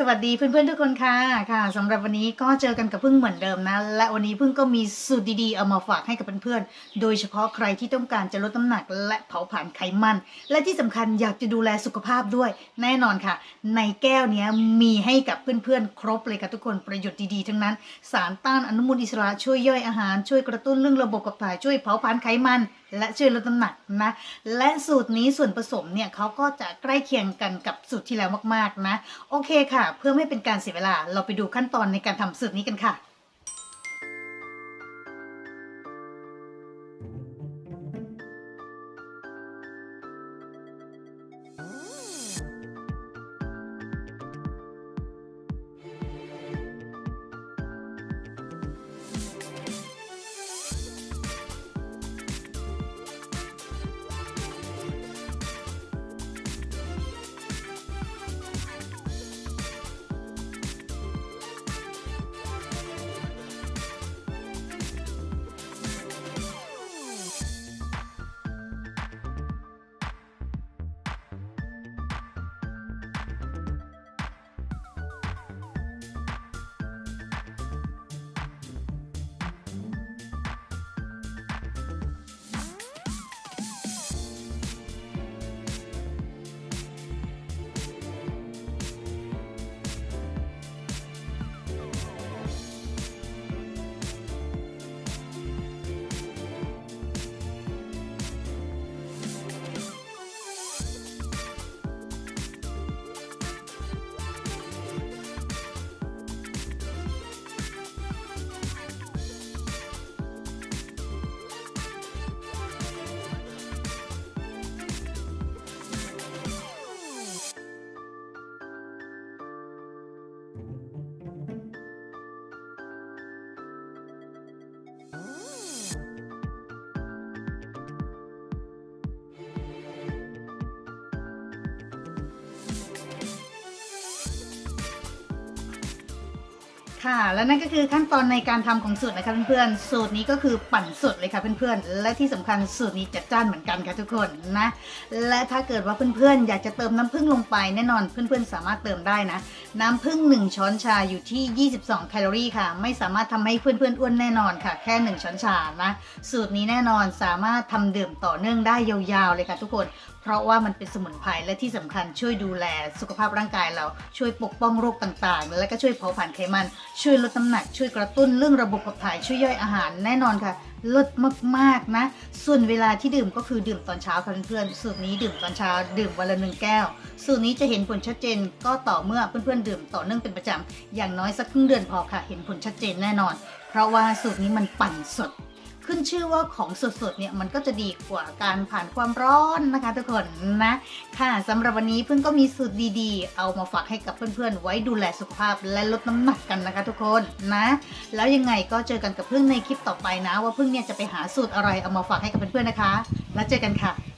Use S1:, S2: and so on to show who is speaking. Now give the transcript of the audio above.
S1: สวัสดีเพื่อนๆทุกคนค่ะค่ะสำหรับวันนี้ก็เจอกันกับพึ่งเหมือนเดิมนะ และวันนี้พึ่งก็มีสูตรดีๆเอามาฝากให้กับเพื่อนๆโดยเฉพาะใครที่ต้องการจะลดน้ำหนักและเผาผลาญไขมัน และที่สำคัญอยากจะดูแลสุขภาพด้วย แน่นอนค่ะ ในแก้วนี้มีให้กับเพื่อนๆ ครบเลยค่ะทุกคนประโยชน์ดีๆทั้งนั้น สารต้านอนุมูลอิสระช่วยย่อยอาหารช่วยกระตุ้นเรื่องระบบขับถ่ายช่วยเผาผลาญไขมันและช่วยลดน้ำหนักนะและสูตรนี้ส่วนผสมเนี่ยเขาก็จะใกล้เคียงกันกับสูตรที่แล้วมากๆนะ โอเคค่ะ เพื่อไม่เป็นการเสียเวลาเราไปดูขั้นตอนในการทำสูตรนี้กันค่ะ ค่ะ และนั่นก็คือขั้นตอนในการทำของสูตรนะคะเพื่อนๆ สูตรนี้ก็คือปั่นสดเลยค่ะเพื่อนๆ และที่สำคัญสูตรนี้จัดจ้านเหมือนกันค่ะทุกคนนะ และถ้าเกิดว่าเพื่อนๆ อยากจะเติมน้ำผึ้งลงไปแน่นอนเพื่อนๆ สามารถเติมได้นะ น้ำผึ้ง1ช้อนชาอยู่ที่ 22 แคลอรี่ค่ะ ไม่สามารถทำให้เพื่อนๆ อ้วนแน่นอนค่ะ แค่ 1 ช้อนชานะ สูตรนี้แน่นอนสามารถทำดื่มต่อเนื่องได้ยาวๆ เลยค่ะทุกคนเพราะว่ามันเป็นสมุนไพรและที่สำคัญช่วยดูแลสุขภาพร่างกายเราช่วยปกป้องโรคต่างๆ และก็ช่วยเผาผลาญไขมันช่วยลดน้ำหนัก ช่วยกระตุ้นเรื่องระบบขับถ่ายช่วยย่อยอาหารแน่นอนค่ะลดมากๆนะ ส่วนเวลาที่ดื่มก็คือดื่มตอนเช้าค่ะเพื่อนๆสูตรนี้ดื่มตอนเช้า ดื่มวันละหนึ่งแก้ว สูตรนี้จะเห็นผลชัดเจนก็ต่อเมื่อเพื่อนๆดื่มต่อเนื่องเป็นประจำอย่างน้อยสักครึ่งเดือนพอค่ะ เห็นผลชัดเจนแน่นอน เพราะว่าสูตรนี้มันปั่นสด ขึ้นชื่อว่าของสดๆเนี่ยมันก็จะดีกว่าการผ่านความร้อนนะคะ ทุกคนนะค่ะสำหรับวันนี้เพื่อนก็มีสูตรดีๆ เอามาฝากให้กับเพื่อนๆ ไว้ดูแลสุขภาพและลดน้ำหนักกันนะคะ ทุกคนนะ แล้วยังไงก็เจอกันกับเพื่อนในคลิปต่อไปนะ ว่าเพื่อนเนี่ยจะไปหาสูตรอะไรเอามาฝากให้กับเพื่อนๆนะคะ แล้วเจอกันค่ะ